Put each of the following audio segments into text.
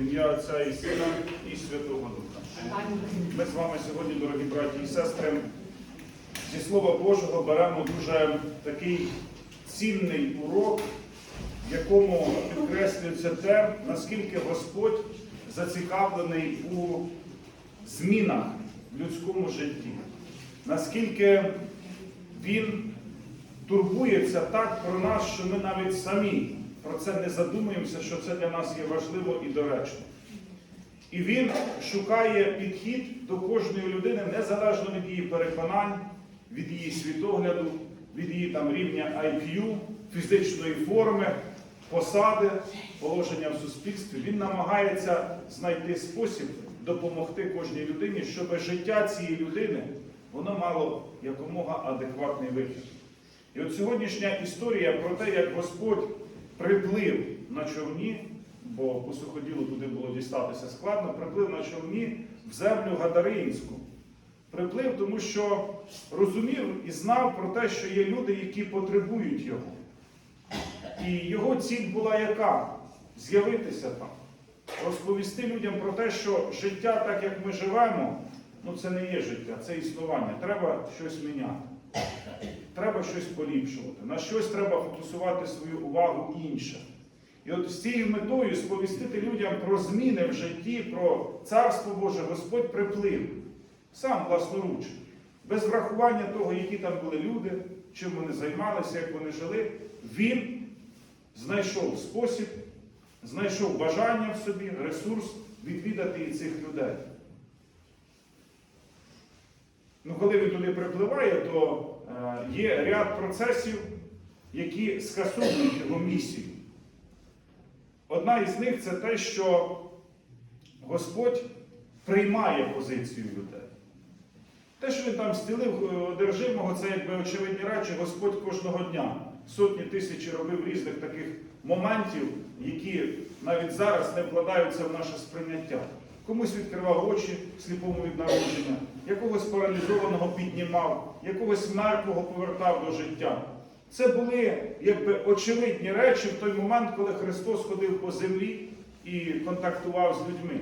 Ім'я Отця і Сина і Святого Духа. Ми з вами сьогодні, дорогі браті і сестри, зі Слова Божого беремо дуже такий цінний урок, в якому підкреслюється те, наскільки Господь зацікавлений у змінах в людському житті, наскільки Він турбується так про нас, що ми навіть самі про це не задумуємося, що це для нас є важливо і доречно. І він шукає підхід до кожної людини незалежно від її переконань, від її світогляду, від її там, рівня IQ, фізичної форми, посади, положення в суспільстві. Він намагається знайти спосіб допомогти кожній людині, щоб життя цієї людини воно мало якомога адекватний вихід. І от сьогоднішня історія про те, як Господь приплив на човні, бо по суходілу туди було дістатися складно, приплив на човні в землю Гадаринську. Приплив, тому що розумів і знав про те, що є люди, які потребують його. І його ціль була яка? З'явитися там, розповісти людям про те, що життя, так як ми живемо, ну це не є життя, це існування. Треба щось міняти. Треба щось поліпшувати, на щось треба фокусувати свою увагу інше. І от з цією метою сповістити людям про зміни в житті, про Царство Боже, Господь приплив сам власноруч, без врахування того, які там були люди, чим вони займалися, як вони жили. Він знайшов спосіб, знайшов бажання в собі, ресурс відвідати і цих людей. Ну, коли він туди припливає, то е, є ряд процесів, які скасовують його місію. Одна із них це те, що Господь приймає позицію людей. Те, що він там стілив е, одержимого, це якби очевидні речі, Господь кожного дня. Сотні тисяч робив різних таких моментів, які навіть зараз не вкладаються в наше сприйняття. Комусь відкривав очі сліпому від народження, якогось паралізованого піднімав, якогось мертвого повертав до життя. Це були якби очевидні речі в той момент, коли Христос ходив по землі і контактував з людьми.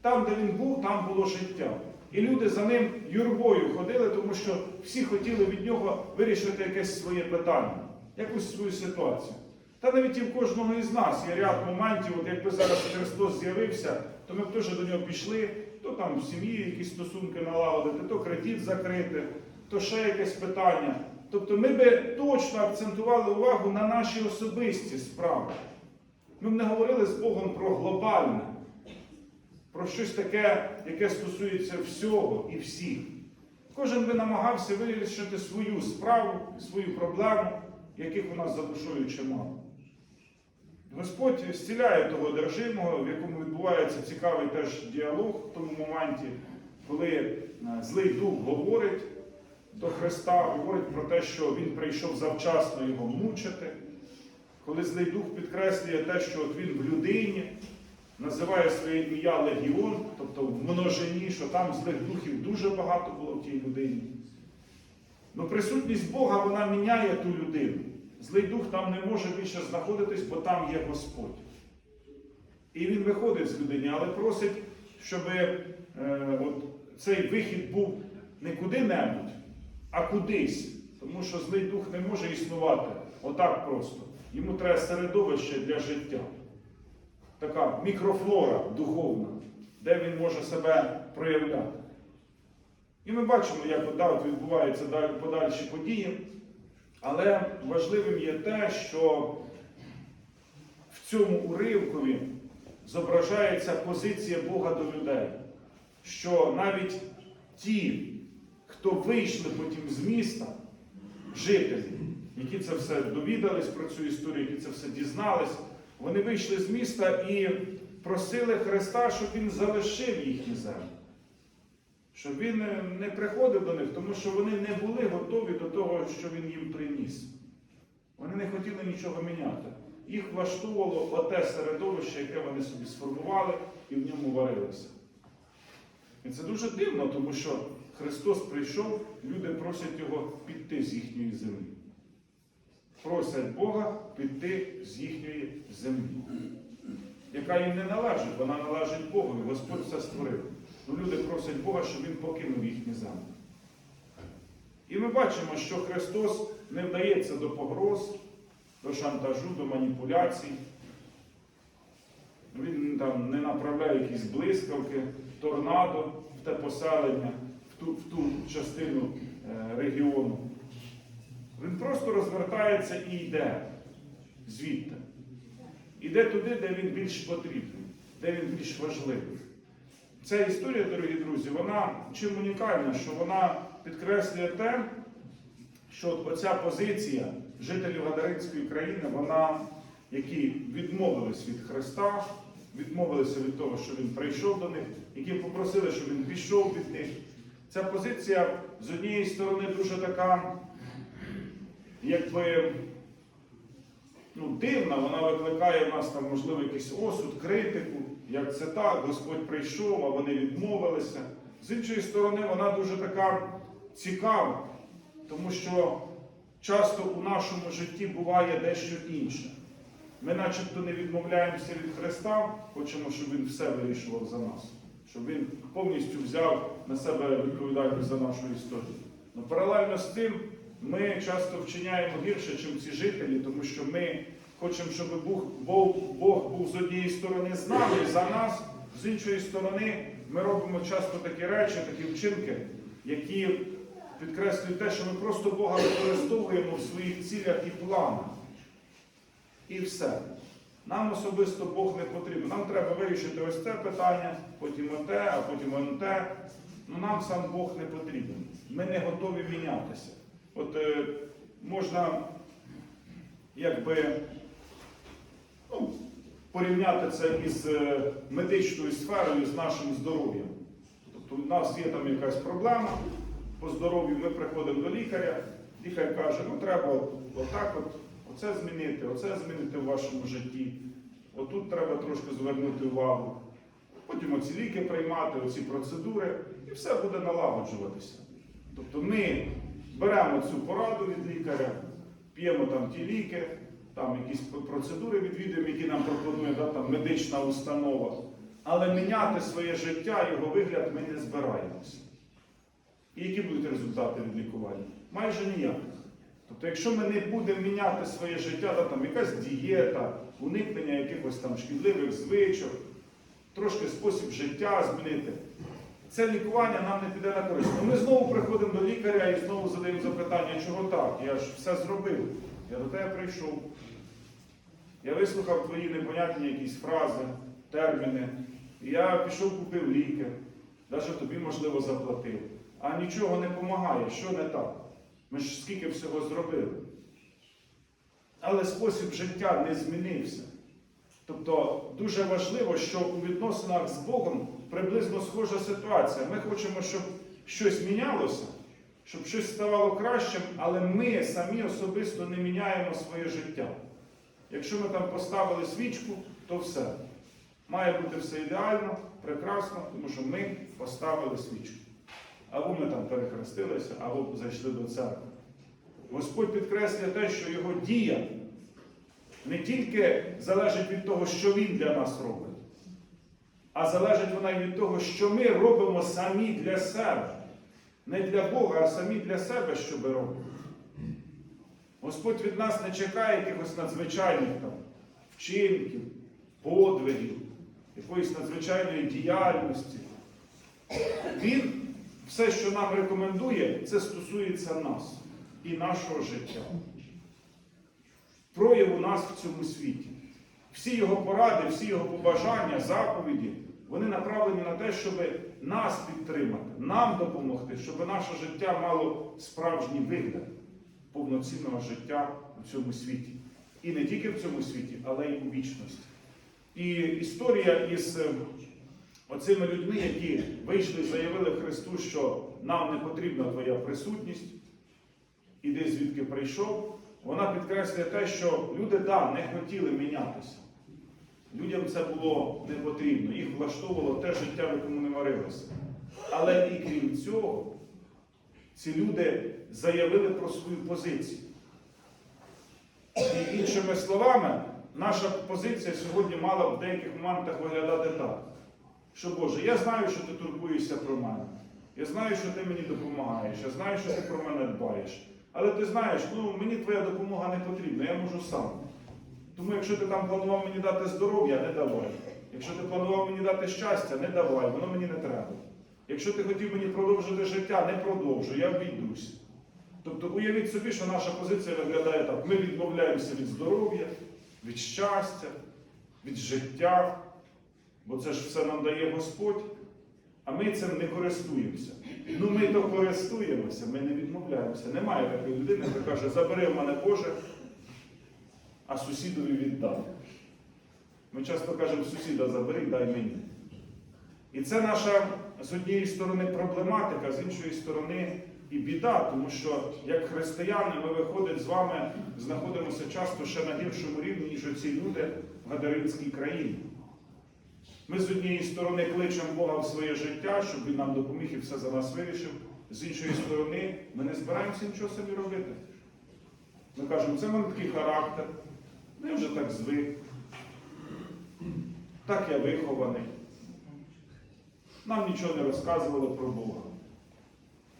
Там, де він був, там було життя. І люди за ним юрбою ходили, тому що всі хотіли від нього вирішити якесь своє питання, якусь свою ситуацію. Та навіть і в кожного із нас є ряд моментів, от якби зараз Христос з'явився, то ми б теж до нього пішли, то там в сім'ї якісь стосунки налагодити, то кредит закрити, то ще якесь питання. Тобто ми би точно акцентували увагу на наші особисті справи. Ми б не говорили з Богом про глобальне, про щось таке, яке стосується всього і всіх. Кожен би намагався вирішити свою справу, свою проблему, яких у нас за душою чимало. Господь зціляє того одержимого, в якому відбувається цікавий теж діалог в тому моменті, коли е, злий дух говорить до Христа, говорить про те, що Він прийшов завчасно його мучити. Коли злий дух підкреслює те, що от він в людині називає своє ім'я Легіон, тобто в множині, що там злих духів дуже багато було в тій людині. Ну, присутність Бога вона міняє ту людину. Злий дух там не може більше знаходитись, бо там є Господь. І він виходить з людини, але просить, щоб е, от, цей вихід був не куди-небудь, а кудись. Тому що злий дух не може існувати отак просто. Йому треба середовище для життя. Така мікрофлора духовна, де він може себе проявляти. І ми бачимо, як от, да, от відбуваються подальші події. Але важливим є те, що в цьому уривкові зображається позиція Бога до людей. Що навіть ті, хто вийшли потім з міста, жителі, які це все довідались про цю історію, які це все дізнались, вони вийшли з міста і просили Христа, щоб Він залишив їхні землі. Щоб він е, не приходив до них, тому що вони не були готові до того, що він їм приніс. Вони не хотіли нічого міняти. Їх влаштовувало оте середовище, яке вони собі сформували і в ньому варилися. І це дуже дивно, тому що Христос прийшов, люди просять його піти з їхньої землі. Просять Бога піти з їхньої землі. яка їм не належить, вона належить Богу, і Господь все створив. Ну, люди просять Бога, щоб Він покинув їхні землі. І ми бачимо, що Христос не вдається до погроз, до шантажу, до маніпуляцій. Він там не направляє якісь блискавки, торнадо в те поселення, в ту, в ту частину е, регіону. Він просто розвертається і йде звідти. Іде туди, де він більш потрібний, де він більш важливий. Ця історія, дорогі друзі, вона чим унікальна, що вона підкреслює те, що оця позиція жителів Гадаринської країни, вона, які відмовились від Христа, відмовилися від того, що Він прийшов до них, які попросили, щоб він пішов від них. Ця позиція з однієї сторони дуже така, якби ну, дивна, вона викликає в нас там, можливо, якийсь осуд, критику, як це так, Господь прийшов, а вони відмовилися. З іншої сторони, вона дуже така цікава, тому що часто у нашому житті буває дещо інше. Ми начебто не відмовляємося від Христа, хочемо, щоб Він все вирішував за нас, щоб Він повністю взяв на себе відповідальність за нашу історію. Но паралельно з тим ми часто вчиняємо гірше, ніж ці жителі, тому що ми хочемо, щоб Бог, Бог, Бог був з однієї сторони з нами, за нас, з іншої сторони, ми робимо часто такі речі, такі вчинки, які підкреслюють те, що ми просто Бога використовуємо в своїх цілях і планах. І все. Нам особисто Бог не потрібен. Нам треба вирішити ось це питання, потім оте, а потім он те. Ну нам сам Бог не потрібен. Ми не готові мінятися. От е, можна якби ну, порівняти це із е, медичною сферою, з нашим здоров'ям. Тобто у нас є там якась проблема по здоров'ю, ми приходимо до лікаря, лікар каже, ну треба отак от, оце змінити, оце змінити в вашому житті. Отут треба трошки звернути увагу. Потім оці ліки приймати, оці процедури, і все буде налагоджуватися. Тобто ми беремо цю пораду від лікаря, п'ємо там ті ліки, там якісь процедури відвідуємо, які нам пропонує да, там, медична установа. Але міняти своє життя, його вигляд ми не збираємося. І які будуть результати від лікування? Майже ніяких. Тобто, якщо ми не будемо міняти своє життя, да, там якась дієта, уникнення якихось там шкідливих звичок, трошки спосіб життя змінити, це лікування нам не піде на користь. Ну, Ми знову приходимо до лікаря і знову задаємо запитання, чого так? Я ж все зробив. Я до тебе прийшов. Я вислухав твої непонятні якісь фрази, терміни. І я пішов, купив ліки, навіть тобі, можливо, заплатив. А нічого не допомагає. Що не так? Ми ж скільки всього зробили. Але спосіб життя не змінився. Тобто дуже важливо, що у відносинах з Богом приблизно схожа ситуація. Ми хочемо, щоб щось мінялося, щоб щось ставало кращим, але ми самі особисто не міняємо своє життя. Якщо ми там поставили свічку, то все. Має бути все ідеально, прекрасно, тому що ми поставили свічку. Або ми там перехрестилися, або зайшли до церкви. Господь підкреслює те, що його дія не тільки залежить від того, що Він для нас робить, а залежить вона і від того, що ми робимо самі для себе. Не для Бога, а самі для себе, що ми робимо. Господь від нас не чекає якихось надзвичайних там, вчинків, подвигів, якоїсь надзвичайної діяльності. Він все, що нам рекомендує, це стосується нас і нашого життя. Прояву нас в цьому світі. Всі його поради, всі його побажання, заповіді, вони направлені на те, щоб нас підтримати, нам допомогти, щоб наше життя мало справжній вигляд повноцінного життя в цьому світі. І не тільки в цьому світі, але й у вічності. І історія із е, оцими людьми, які вийшли заявили Христу, що нам не потрібна твоя присутність, іди звідки прийшов, вона підкреслює те, що люди да, не хотіли мінятися. Людям це було не потрібно, їх влаштовувало те життя, в якому не варилося. Але і крім цього, ці люди заявили про свою позицію. І іншими словами, наша позиція сьогодні мала б в деяких моментах виглядати так, що Боже, я знаю, що ти турбуєшся про мене. Я знаю, що ти мені допомагаєш, я знаю, що ти про мене дбаєш. Але ти знаєш, ну мені твоя допомога не потрібна, я можу сам. Тому якщо ти там планував мені дати здоров'я, не давай. Якщо ти планував мені дати щастя, не давай, воно мені не треба. Якщо ти хотів мені продовжити життя, не продовжуй, я обійдусь. Тобто уявіть собі, що наша позиція виглядає так. Ми відмовляємося від здоров'я, від щастя, від життя, бо це ж все нам дає Господь, а ми цим не користуємося. Ну ми то користуємося, ми не відмовляємося. Немає такої людини, яка каже, забери в мене Боже, а сусідові віддай. Ми часто кажемо, сусіда забери, дай мені. І це наша з однієї сторони проблематика, з іншої сторони і біда, тому що як християни ми виходить з вами, знаходимося часто ще на гіршому рівні, ніж оці люди в Гадаринській країні. Ми з однієї сторони кличемо Бога в своє життя, щоб Він нам допоміг і все за нас вирішив. З іншої сторони, ми не збираємося нічого собі робити. Ми кажемо, це в мене такий характер, я вже так звик, так я вихований. Нам нічого не розказували про Бога.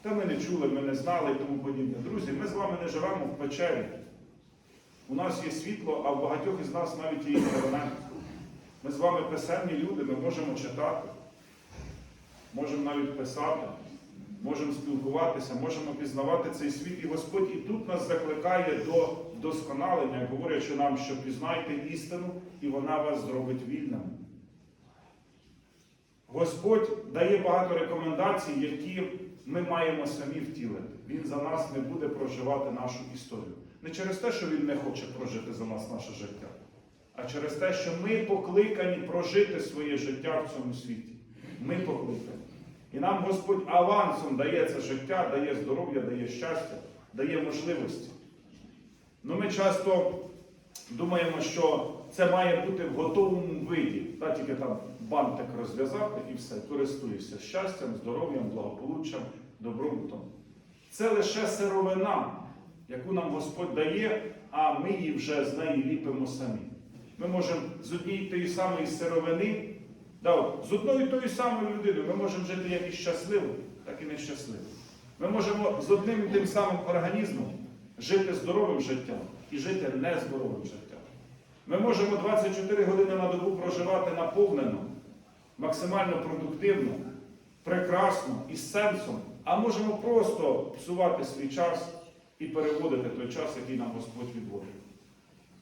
Та ми не чули, ми не знали і тому подібне. Друзі, ми з вами не живемо в печері. У нас є світло, а в багатьох із нас навіть є інтернет. Ми з вами писемні люди, ми можемо читати, можемо навіть писати, можемо спілкуватися, можемо пізнавати цей світ. І Господь і тут нас закликає до вдосконалення, говорячи нам, що пізнайте істину, і вона вас зробить вільними. Господь дає багато рекомендацій, які ми маємо самі втілити. Він за нас не буде проживати нашу історію. Не через те, що Він не хоче прожити за нас наше життя, а через те, що ми покликані прожити своє життя в цьому світі. Ми покликані. І нам Господь авансом дає це життя, дає здоров'я, дає щастя, дає можливості. Ну ми часто думаємо, що це має бути в готовому виді. Та тільки там бантик розв'язати і все, користуєшся щастям, здоров'ям, благополуччям, добробутом. Це лише сировина, яку нам Господь дає, а ми її вже з неї ліпимо самі. Ми можемо з однієї тої самої сировини, да, з одною тою самою людиною ми можемо жити як і щасливо, так і нещасливо. Ми можемо з одним і тим самим організмом жити здоровим життям і жити нездоровим життям. Ми можемо 24 години на добу проживати наповнено, максимально продуктивно, прекрасно і з сенсом, а можемо просто псувати свій час і переводити той час, який нам Господь відводить.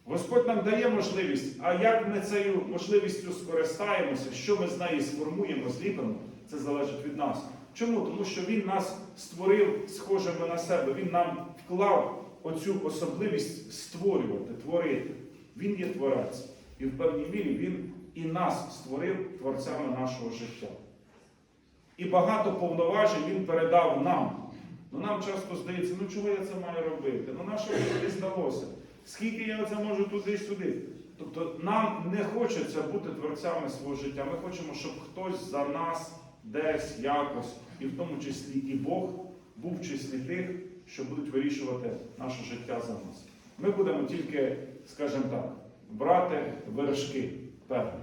Господь нам дає можливість, а як ми цією можливістю скористаємося, що ми з неї сформуємо, зліпимо, це залежить від нас. Чому? Тому що Він нас створив схожими на себе, Він нам вклав оцю особливість створювати, творити. Він є творець. І в певній мірі Він і нас створив творцями нашого життя. І багато повноважень Він передав нам. Ну Нам часто здається, ну чого я це маю робити? Ну на що мені здалося? Скільки я це можу туди-сюди? Тобто нам не хочеться бути творцями свого життя. Ми хочемо, щоб хтось за нас десь якось, і в тому числі і Бог, був в числі тих, що будуть вирішувати наше життя за нас. Ми будемо тільки, скажімо так, брати вершки певні.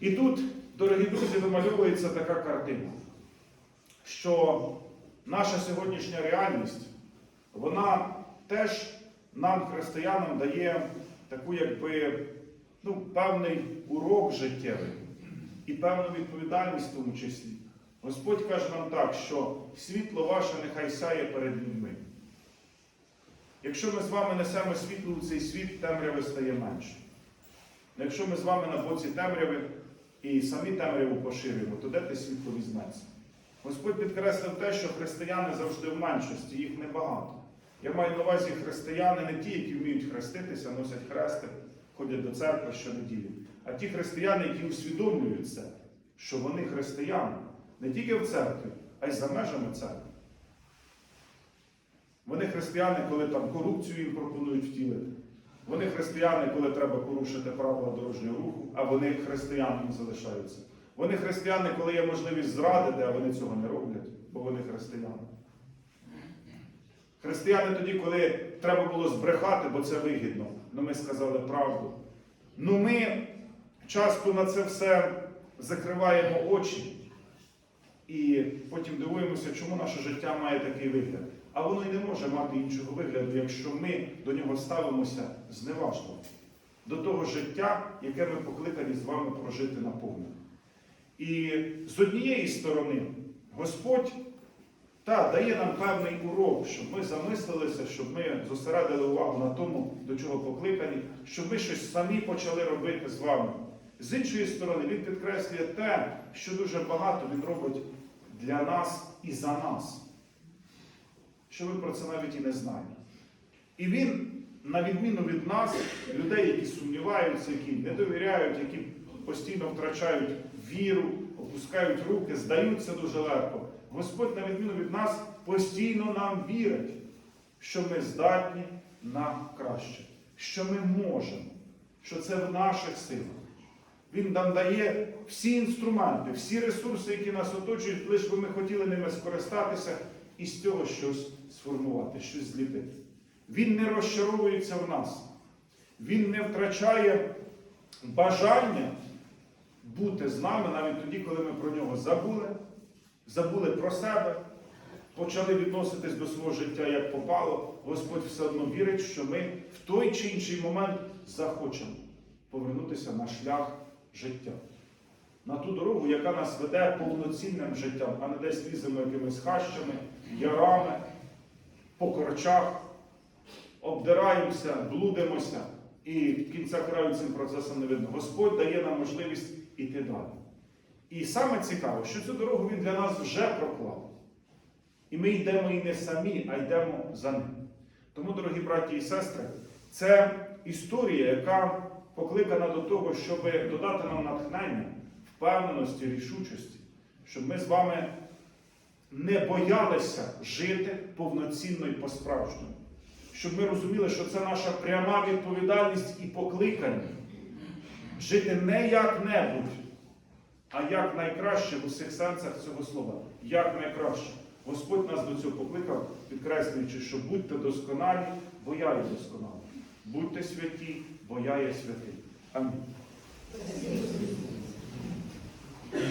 І тут, дорогі друзі, вимальовується така картина, що наша сьогоднішня реальність, вона теж нам, християнам, дає таку, якби, ну, певний урок життєвий і певну відповідальність в тому числі. Господь каже нам так, що світло ваше нехай сяє перед людьми. Якщо ми з вами несемо світло у цей світ, темряви стає менше. Якщо ми з вами на боці темряви і самі темряву поширюємо, то де те світло візьметься? Господь підкреслив те, що християни завжди в меншості, їх небагато. Я маю на увазі християни не ті, які вміють хреститися, носять хрести, ходять до церкви щонеділі, а ті християни, які усвідомлюють це, що вони християни не тільки в церкві, а й за межами церкви. Вони християни, коли там корупцію їм пропонують втілити. Вони християни, коли треба порушити правила дорожнього руху, а вони християнами залишаються. Вони християни, коли є можливість зрадити, а вони цього не роблять, бо вони християни. Християни тоді, коли треба було збрехати, бо це вигідно, але ми сказали правду. Ну ми часто на це все закриваємо очі і потім дивуємося, чому наше життя має такий вигляд. А воно й не може мати іншого вигляду, якщо ми до нього ставимося зневажливо, до того життя, яке ми покликані з вами прожити наповну. І з однієї сторони, Господь та, дає нам певний урок, щоб ми замислилися, щоб ми зосередили увагу на тому, до чого покликані, щоб ми щось самі почали робити з вами. З іншої сторони, він підкреслює те, що дуже багато він робить для нас і за нас. Що ви про це навіть і не знаєте. І він, на відміну від нас, людей, які сумніваються, які не довіряють, які постійно втрачають віру, опускають руки, здаються дуже легко. Господь, на відміну від нас, постійно нам вірить, що ми здатні на краще, що ми можемо, що це в наших силах. Він нам дає всі інструменти, всі ресурси, які нас оточують, лише би ми хотіли ними скористатися і з цього щось сформувати, щось зліпити. Він не розчаровується в нас. Він не втрачає бажання бути з нами навіть тоді, коли ми про нього забули, забули про себе, почали відноситись до свого життя як попало. Господь все одно вірить, що ми в той чи інший момент захочемо повернутися на шлях життя. На ту дорогу, яка нас веде повноцінним життям, а не десь ліземо якимись хащами, ярами, по корчах, обдираємося, блудимося, і кінця краю цим процесом не видно. Господь дає нам можливість іти далі. І саме цікаво, що цю дорогу він для нас вже проклав. І ми йдемо і не самі, а йдемо за ним. Тому, дорогі браті і сестри, це історія, яка покликана до того, щоб додати нам натхнення, впевненості, рішучості, щоб ми з вами не боялися жити повноцінно і по-справжньому. Щоб ми розуміли, що це наша пряма відповідальність і покликання жити не як-небудь, а як найкраще в усіх сенсах цього слова. Як найкраще. Господь нас до цього покликав, підкреслюючи, що будьте досконалі, бо я є досконалий. Будьте святі, бо я є святий. Амінь.